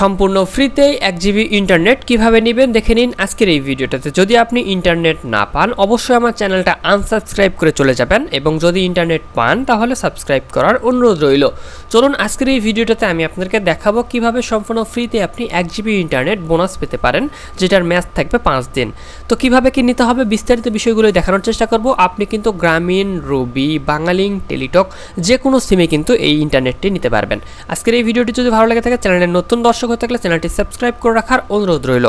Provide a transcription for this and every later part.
সম্পূর্ণ ফ্রিতেই এক GB internet কীভাবে নেবেন দেখে নিন আজকের এই ভিডিওটাতে। যদি আপনি ইন্টারনেট না পান, অবশ্যই আমার চ্যানেলটা আনসাবস্ক্রাইব করে চলে যাবেন এবং যদি ইন্টারনেট পান, তাহলে সাবস্ক্রাইব করার অনুরোধ রইল। চলুন আজকের এই ভিডিওটাতে আমি আপনাদেরকে দেখাবো কীভাবে সম্পূর্ণ ফ্রিতে আপনি এক জিবি ইন্টারনেট বোনাস পেতে পারেন, যেটার ম্যাচ থাকবে পাঁচ দিন। তো কীভাবে কি নিতে হবে বিস্তারিত বিষয়গুলো দেখানোর চেষ্টা করব। আপনি কিন্তু গ্রামীণ, রবি, বাঙালিং, টেলিটক যে কোনো সিমে কিন্তু এই ইন্টারনেটটি নিতে পারবেন। আজকের এই ভিডিওটি যদি ভালো লাগে থাকে, চ্যানেলের নতুন দর্শক হয়ে থাকলে চ্যানেলটি সাবস্ক্রাইব করে রাখার অনুরোধ রইল।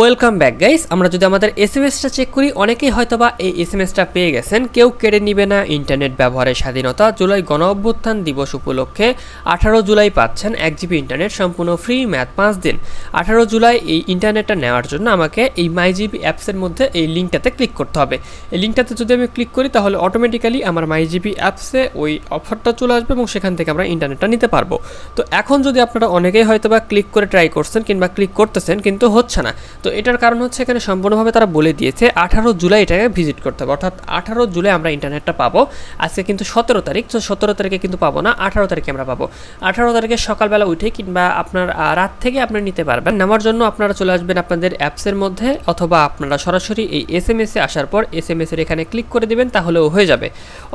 ওয়েলকাম ব্যাক গাইস আমরা যদি আমাদের এস এম এসটা চেক করি, অনেকেই হয়তোবা এই এস এম এসটা পেয়ে গেছেন। কেউ কেড়ে নিবে না ইন্টারনেট ব্যবহারের স্বাধীনতা। জুলাই গণ অভ্যুত্থান দিবস উপলক্ষে আঠারো জুলাই পাচ্ছেন এক জিবি ইন্টারনেট সম্পূর্ণ ফ্রি ম্যাথ পাঁচ দিন। আঠারো জুলাই এই ইন্টারনেটটা নেওয়ার জন্য আমাকে এই মাই জিবি অ্যাপসের মধ্যে এই লিঙ্কটাতে ক্লিক করতে হবে। এই লিঙ্কটাতে যদি আমি ক্লিক করি, তাহলে অটোমেটিক্যালি আমার মাই জিবি অ্যাপসে ওই অফারটা চলে আসবে এবং সেখান থেকে আমরা ইন্টারনেটটা নিতে পারব। তো এখন যদি আপনারা অনেকেই হয়তোবা ক্লিক করে ট্রাই করছেন কিংবা ক্লিক করতেছেন, কিন্তু হচ্ছে না। তো এটার কারণ হচ্ছে এখানে সম্পূর্ণভাবে তারা বলে দিয়েছে, আঠারো জুলাই এটাকে ভিজিট করতে হবে। অর্থাৎ আঠারো জুলাই আমরা ইন্টারনেটটা পাবো। আজকে কিন্তু সতেরো তারিখ, তো সতেরো তারিখে কিন্তু পাবো না, আঠারো তারিখে আমরা পাবো। আঠারো তারিখে সকালবেলা উঠে কিংবা আপনার রাত থেকে আপনি নিতে পারবেন। নেওয়ার জন্য আপনারা চলে আসবেন আপনাদের অ্যাপসের মধ্যে অথবা আপনারা সরাসরি এই এস এম এসে আসার পর এস এম এসের এখানে ক্লিক করে দেবেন, তাহলেও হয়ে যাবে।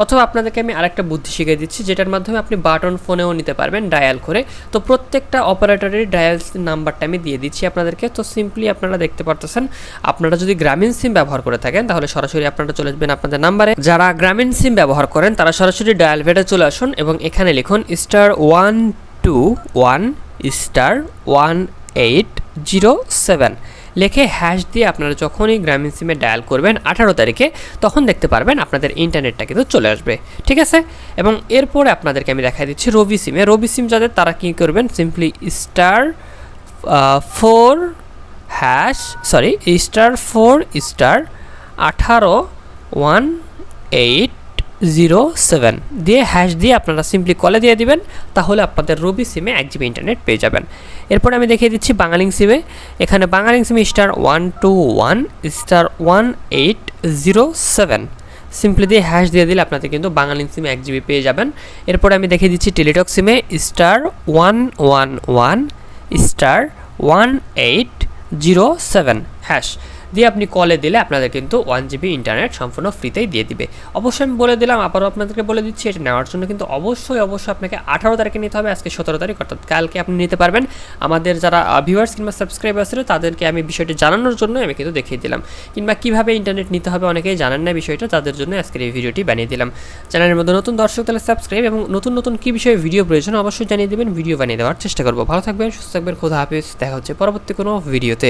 অথবা আপনাদেরকে আমি আরেকটা বুদ্ধি শিখিয়ে দিচ্ছি, যেটার মাধ্যমে আপনি বাটন ফোনেও নিতে পারবেন ডায়াল করে। তো প্রত্যেকটা অপারেটরের ডায়াল নাম্বারটা আমি দিয়ে দিচ্ছি আপনাদেরকে। তো সিম্পলি আপনারা দেখতে পারতেছেন। আপনারা যদি গ্রামীণ সিম ব্যবহার করে থাকেন, তাহলে সরাসরি আপনারা চলে আসবেন আপনাদের নাম্বারে। যারা গ্রামীণ সিম ব্যবহার করেন, তারা সরাসরি ডায়াল ভেটে চলে আসুন এবং এখানে লিখুন star one two one, star one eight zero seven. লেখে হ্যাশ দিয়ে আপনারা যখনই গ্রামীণ সিমে ডায়াল করবেন আঠারো তারিখে, তখন দেখতে পারবেন আপনাদের ইন্টারনেটটা কিন্তু চলে আসবে। ঠিক আছে? এবং এরপরে আপনাদেরকে আমি দেখাই দিচ্ছি রবি সিমে। রবি সিম যাদের, তারা কী করবেন? Simply star four hash sorry star four star আঠারো ওয়ান এইট জিরো সেভেন দিয়ে হ্যাশ দিয়ে আপনারা সিম্পলি কলে দিয়ে দিবেন, তাহলে আপনাদের রবি সিমে এক জিবি ইন্টারনেট পেয়ে যাবেন। এরপর আমি দেখিয়ে দিচ্ছি বাঙালিং সিমে এখানে বাঙালিং সিমে star one two one star one eight zero seven simply দিয়ে হ্যাশ দিয়ে দিলে আপনাদের কিন্তু বাঙালিং সিমে এক জিবি পেয়ে যাবেন। এরপর আমি দেখিয়ে দিচ্ছি টেলিটক সিমে star one one one star one eight zero seven hash. দিয়ে আপনি কলে দিলে আপনাদের কিন্তু ওয়ান জিবি ইন্টারনেট সম্পূর্ণ ফ্রিতেই দিয়ে দিবে। অবশ্যই আমি বলে দিলাম, আবারও আপনাদেরকে বলে দিচ্ছি, এটা নেওয়ার জন্য কিন্তু অবশ্যই অবশ্যই আপনাকে আঠারো তারিখে নিতে হবে, আজকে সতেরো তারিখ, অর্থাৎ কালকে আপনি নিতে পারবেন। আমাদের যারা ভিউয়ার্স কিংবা সাবস্ক্রাইবার ছিল, তাদেরকে আমি বিষয়টি জানানোর জন্য আমি কিন্তু দেখিয়ে দিলাম। কিংবা কীভাবে ইন্টারনেট নিতে হবে অনেকেই জানেন না বিষয়টা, তাদের জন্য আজকের এই ভিডিওটি বানিয়ে দিলাম। চ্যানেলের মধ্যে নতুন দর্শক তাহলে সাবস্ক্রাইব এবং নতুন নতুন কী বিষয়ে ভিডিও প্রয়োজন, অবশ্যই জানিয়ে দেবেন। ভিডিও বানিয়ে দেওয়ার চেষ্টা করব। ভালো থাকবেন, সুস্থ থাকবেন, খোদা হাফিজ। দেখা হচ্ছে পরবর্তী কোনো ভিডিওতে